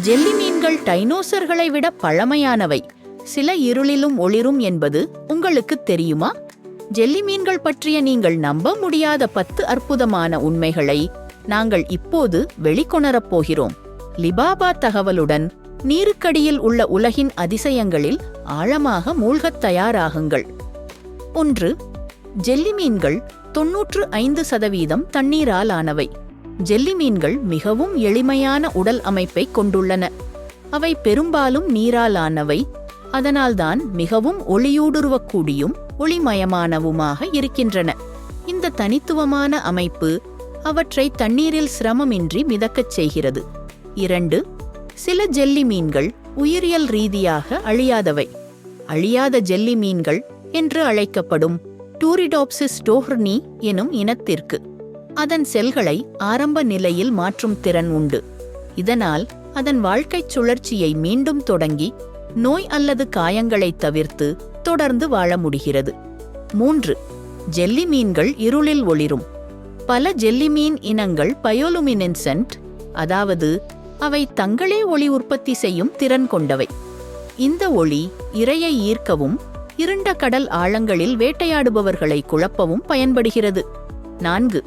Jelly மீன்கள் டைனோசர்களை விட பழமையானவை. சில இருளிலும் ஒளிரும் என்பது உங்களுக்கு தெரியுமா? ஜெல்லி மீன்கள் பற்றிய நீங்கள் நம்ப முடியாத பத்து அற்புதமான உண்மைகளை நாங்கள் இப்போது வெளிக்கொணரப் போகிறோம். லிபாபா தகவலுடன் நீருக்கடியில் உள்ள உலகின் அதிசயங்களில் ஆழமாக மூழ்கத் தயாராகுங்கள். ஒன்று ஜெல்லி மீன்கள் தொன்னூற்று ஐந்து சதவீதம் தண்ணீரால் ஆனவை. ஜெல்லி மீன்கள் மிகவும் எளிமையான உடல் அமைப்பை கொண்டுள்ளன. அவை பெரும்பாலும் நீராலானவை அதனால்தான் மிகவும் ஒளியூடுருவக்கூடியும் ஒளிமயமானவுமாக இருக்கின்றன. இந்த தனித்துவமான அமைப்பு அவற்றை தண்ணீரில் சிரமமின்றி மிதக்கச் செய்கிறது. இரண்டு சில ஜெல்லி மீன்கள் உயிரியல் ரீதியாக அழியாதவை. அழியாத ஜெல்லி மீன்கள் என்று அழைக்கப்படும் டூரிடாப்சிஸ் டோஹர்னி எனும் இனத்திற்கு. அதன் செல்களை ஆரம்ப நிலையில் மாற்றும் திறன் உண்டு. இதனால் அதன் வாழ்க்கைச் சுழற்சியை மீண்டும் தொடங்கி நோய் அல்லது காயங்களை தவிர்த்து தொடர்ந்து வாழ முடிகிறது. மூன்று ஜெல்லி மீன்கள் இருளில் ஒளிரும். பல ஜெல்லி மீன் இனங்கள் பயோலுமினென்சென்ட் அதாவது அவை தங்களே ஒளி உற்பத்தி செய்யும் திறன் கொண்டவை. இந்த ஒளி இரையை ஈர்க்கவும் இருண்ட கடல் ஆழங்களில் வேட்டையாடுபவர்களை குழப்பவும் பயன்படுகிறது. நான்கு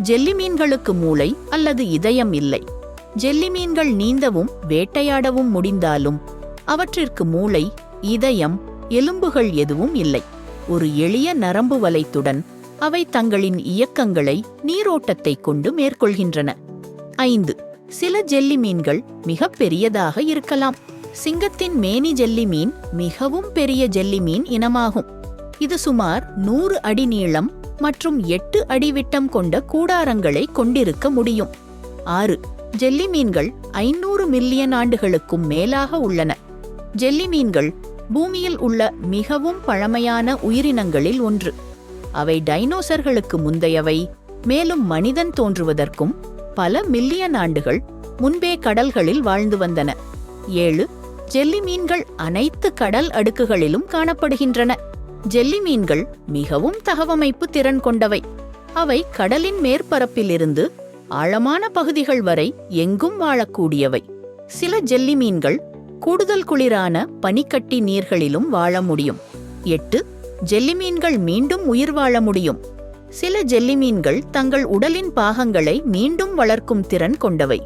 ஜெல்லி மீன்களுக்கு மூளை அல்லது இதயம் இல்லை. ஜெல்லி மீன்கள் நீந்தவும் வேட்டையாடவும் முடிந்தாலும் அவற்றிற்கு மூளை இதயம் எலும்புகள் எதுவும் இல்லை. ஒரு எளிய நரம்பு வலைத்துடன் அவை தங்களின் இயக்கங்களை நீரோட்டத்தை கொண்டு மேற்கொள்கின்றன. ஐந்து சில ஜெல்லி மீன்கள் மிக பெரியதாக இருக்கலாம். சிங்கத்தின் மேனி ஜெல்லி மீன் மிகவும் பெரிய ஜெல்லி மீன் இனமாகும். இது சுமார் நூறு அடி நீளம் மற்றும் எட்டு அடி விட்டம் கொண்ட கூடாரங்களை கொண்டிருக்க முடியும். ஆறு ஜெல்லி மீன்கள் ஐநூறு மில்லியன் ஆண்டுகளுக்கும் மேலாக உள்ளன. ஜெல்லி மீன்கள் பூமியில் உள்ள மிகவும் பழமையான உயிரினங்களில் ஒன்று. அவை டைனோசர்களுக்கு முந்தையவை மேலும் மனிதன் தோன்றுவதற்கும் பல மில்லியன் ஆண்டுகள் முன்பே கடல்களில் வாழ்ந்து வந்தன. ஏழு ஜெல்லி மீன்கள் அனைத்து கடல் அடுக்குகளிலும் காணப்படுகின்றன. ஜெல்லி மீன்கள் மிகவும் தகவமைப்பு திறன் கொண்டவை. அவை கடலின் மேற்பரப்பிலிருந்து ஆழமான பகுதிகள் வரை எங்கும் வாழக்கூடியவை. சில ஜெல்லி மீன்கள் கூடுதல் குளிரான பனிக்கட்டி நீர்களிலும் வாழ முடியும். எட்டு ஜெல்லி மீன்கள் மீண்டும் உயிர் வாழ முடியும். சில ஜெல்லி மீன்கள் தங்கள் உடலின் பாகங்களை மீண்டும் வளர்க்கும் திறன் கொண்டவை.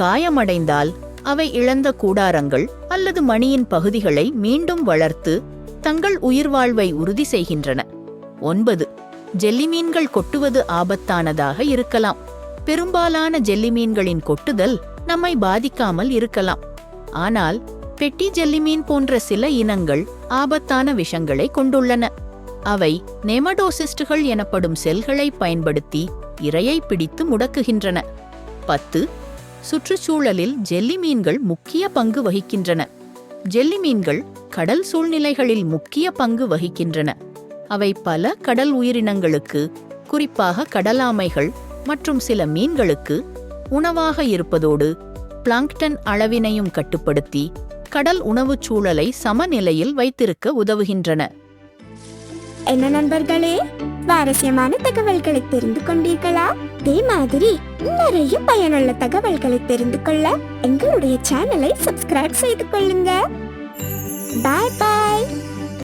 காயமடைந்தால் அவை இழந்த கூடாரங்கள் அல்லது மணியின் பகுதிகளை மீண்டும் வளர்த்து தங்கள் உயிர் வாழ்வை உறுதி செய்கின்றன. ஒன்பது ஜெல்லிமீன்கள் கொட்டுவது ஆபத்தானதாக இருக்கலாம். பெரும்பாலான ஜெல்லிமீன்களின் கொட்டுதல் நம்மை பாதிக்காமல் இருக்கலாம். ஆனால் பெட்டி ஜெல்லிமீன் போன்ற சில இனங்கள் ஆபத்தான விஷங்களை கொண்டுள்ளன. அவை நெமடோசிஸ்டுகள் எனப்படும் செல்களை பயன்படுத்தி இரையை பிடித்து முடக்குகின்றன. பத்து சுற்றுச்சூழலில் ஜெல்லி மீன்கள் முக்கிய பங்கு வகிக்கின்றன. ஜெல்லி மீன்கள் கடல் சூழ்நிலைகளில் முக்கிய பங்கு வகிக்கின்றன. அவை பல கடல் உயிரினங்களுக்கு குறிப்பாக கடலாமைகள் மற்றும் சில மீன்களுக்கு உணவாக இருப்பதோடு பிளாங்க்டன் அளவினையும் கட்டுப்படுத்தி கடல் உணவுச் சூழலை சமநிலையில் வைத்திருக்க உதவுகின்றன. என்ன நண்பர்களே? சுவாரஸ்யமான தகவல்களை தெரிந்து கொண்டீர்களா? அதே மாதிரி நிறைய பயனுள்ள தகவல்களை தெரிந்து கொள்ள எங்களுடைய சேனலை சப்ஸ்கிரைப் செய்து கொள்ளுங்க. Bye bye.